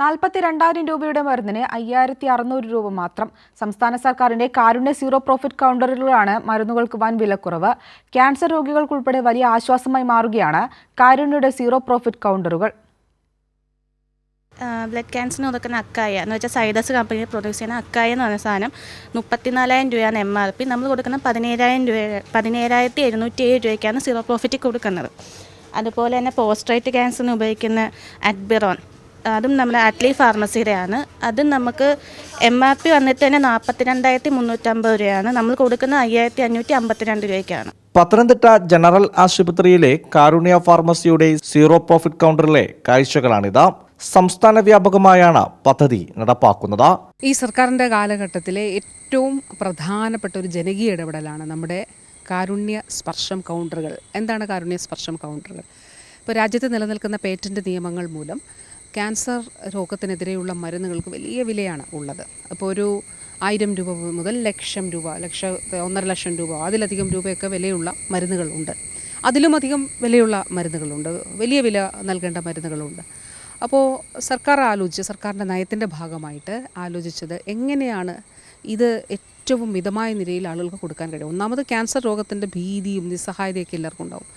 നാൽപ്പത്തി രണ്ടായിരം രൂപയുടെ മരുന്നിന് അയ്യായിരത്തി അറുന്നൂറ് രൂപ മാത്രം സംസ്ഥാന സർക്കാരിന്റെ കാരുണ്യ സീറോ പ്രോഫിറ്റ് കൗണ്ടറുകളാണ് മരുന്നുകൾക്ക് വൻ വിലക്കുറവ്. ക്യാൻസർ രോഗികൾക്കുൾപ്പെടെ വലിയ ആശ്വാസമായി മാറുകയാണ് കാരുണ്യയുടെ സീറോ പ്രോഫിറ്റ് കൗണ്ടറുകൾ. ബ്ലഡ് ക്യാൻസറിന് ഒതുക്കുന്ന അക്കായ. എന്ന് വെച്ചാൽ സൈഡസ് കമ്പനി പ്രൊഡ്യൂസ് ചെയ്യുന്ന അക്കായ എന്ന് പറഞ്ഞ സാധനം മുപ്പത്തിനാലായിരം രൂപയാണ് എം ആർ പി. നമ്മൾ കൊടുക്കുന്ന പതിനേഴായിരം രൂപ പതിനേഴായിരത്തി എഴുന്നൂറ്റി ഏഴ് രൂപയ്ക്കാണ് സീറോ പ്രോഫിറ്റ് കൊടുക്കുന്നത്. അതുപോലെ തന്നെ പോസ്ട്രേറ്റ് ക്യാൻസറിന് ഉപയോഗിക്കുന്ന അഡ്ബിറോൺ. അതും നമ്മുടെ അറ്റ്ലി ഫാർമസിയുടെയാണ്. അതും നമുക്ക് എം ആർ പി വന്നിട്ട് തന്നെ നാൽപ്പത്തി രണ്ടായിരത്തി മുന്നൂറ്റമ്പത് രൂപയാണ്. നമ്മൾ കൊടുക്കുന്ന അയ്യായിരത്തി അഞ്ഞൂറ്റി അമ്പത്തിരണ്ട് രൂപയ്ക്കാണ്. പത്തനംതിട്ട ജനറൽ ആശുപത്രിയിലെ കാരുണ്യ ഫാർമസിയുടെ സീറോ പ്രോഫിറ്റ് കൗണ്ടറിലെ കാഴ്ചകളാണിത്. സംസ്ഥാന വ്യാപകമായാണ് പദ്ധതി നടപ്പാക്കുന്നത്. ഈ സർക്കാരിന്റെ കാലഘട്ടത്തിലെ ഏറ്റവും പ്രധാനപ്പെട്ട ഒരു ജനകീയ ഇടപെടലാണ് നമ്മുടെ കാരുണ്യ സ്പർശം കൗണ്ടറുകൾ. എന്താണ് കാരുണ്യ സ്പർശം കൗണ്ടറുകൾ? ഇപ്പോൾ രാജ്യത്ത് നിലനിൽക്കുന്ന പേറ്റന്റ് നിയമങ്ങൾ മൂലം ക്യാൻസർ രോഗത്തിനെതിരെയുള്ള മരുന്നുകൾക്ക് വലിയ വിലയാണ് ഉള്ളത്. അപ്പോൾ ഒരു ആയിരം രൂപ മുതൽ ലക്ഷം രൂപ ലക്ഷ ഒന്നര ലക്ഷം രൂപ അതിലധികം രൂപയൊക്കെ വിലയുള്ള മരുന്നുകളുണ്ട്. അതിലുമധികം വിലയുള്ള മരുന്നുകളുണ്ട്. വലിയ വില നൽകേണ്ട മരുന്നുകളുണ്ട്. അപ്പോൾ സർക്കാർ ആലോചിച്ച് സർക്കാരിന്റെ നയത്തിന്റെ ഭാഗമായിട്ട് ആലോചിച്ചത് എങ്ങനെയാണ് ഇത് ഏറ്റവും മിതമായ നിലയിൽ ആളുകൾക്ക് കൊടുക്കാൻ കഴിയും ഒന്നാമത് ക്യാൻസർ രോഗത്തിന്റെ ഭീതിയും നിസ്സഹായതയൊക്കെ എല്ലാവർക്കും ഉണ്ടാവും.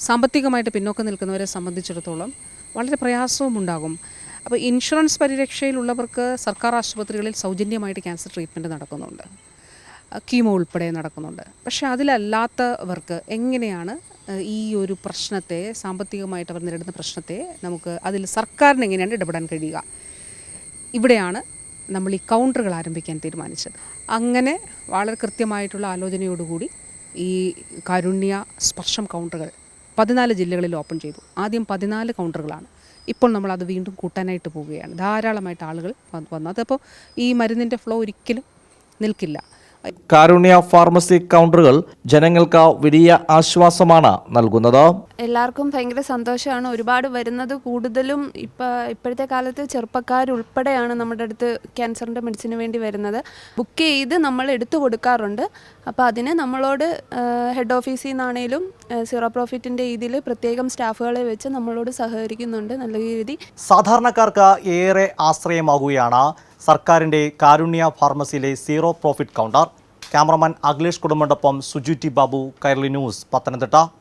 സാമ്പത്തികമായിട്ട് പിന്നോക്കം നിൽക്കുന്നവരെ സംബന്ധിച്ചിടത്തോളം വളരെ പ്രയാസവും ഉണ്ടാകും. അപ്പോൾ ഇൻഷുറൻസ് പരിരക്ഷയിലുള്ളവർക്ക് സർക്കാർ ആശുപത്രികളിൽ സൗജന്യമായിട്ട് ക്യാൻസർ ട്രീറ്റ്മെന്റ് നടക്കുന്നുണ്ട്. കീമോ ഉൾപ്പെടെ നടക്കുന്നുണ്ട്. പക്ഷേ അതിലല്ലാത്തവർക്ക് എങ്ങനെയാണ് ഈ ഒരു പ്രശ്നത്തെ സാമ്പത്തികമായിട്ട് അവർ നേരിടുന്ന പ്രശ്നത്തെ നമുക്ക് അതിൽ സർക്കാരിന് എങ്ങനെയാണ് ഇടപെടാൻ കഴിയുക? ഇവിടെയാണ് നമ്മൾ ഈ കൗണ്ടറുകൾ ആരംഭിക്കാൻ തീരുമാനിച്ചത്. അങ്ങനെ വളരെ കൃത്യമായിട്ടുള്ള ആലോചനയോടുകൂടി ഈ കാരുണ്യ സ്പർശം കൗണ്ടറുകൾ പതിനാല് ജില്ലകളിൽ ഓപ്പൺ ചെയ്തു. ആദ്യം പതിനാല് കൗണ്ടറുകളാണ് ഇപ്പോൾ നമ്മൾ അത് വീണ്ടും കൂട്ടാനായിട്ട് പോവുകയാണ്. ധാരാളമായിട്ട് ആളുകൾ വന്ന്. അതപ്പോൾ ഈ മരുന്നിന്റെ ഫ്ലോ ഒരിക്കലും നിൽക്കില്ല. കാരുണ്യ ഫാർമസി കൗണ്ടറുകൾ ജനങ്ങൾക്ക് വലിയ ആശ്വാസമാണ് നൽകുന്നത്. എല്ലാവർക്കും ഭയങ്കര സന്തോഷമാണ്. ഒരുപാട് വരുന്നത് കൂടുതലും ഇപ്പൊ ഇപ്പോഴത്തെ കാലത്ത് ചെറുപ്പക്കാരുൾപ്പെടെയാണ് നമ്മുടെ അടുത്ത് ക്യാൻസറിന്റെ മെഡിസിന് വേണ്ടി വരുന്നത്. ബുക്ക് ചെയ്ത് നമ്മൾ എടുത്തു കൊടുക്കാറുണ്ട്. അപ്പോൾ അതിന് നമ്മളോട് ഹെഡ് ഓഫീസിൽ നിന്നാണേലും സീറോ പ്രോഫിറ്റിന്റെ ഇതിൽ പ്രത്യേകം സ്റ്റാഫുകളെ വെച്ച് നമ്മളോട് സഹകരിക്കുന്നുണ്ട് നല്ല രീതി. സാധാരണക്കാർക്ക് ഏറെ ആശ്രയമാകുകയാണ്. സർക്കാരിന്റെ Karunya ഫാർമസിയിലെ zero profit counter. Cameraman Akhilesh കുടുംബോടൊപ്പം Suju Babu Kairali news Pathanamthitta.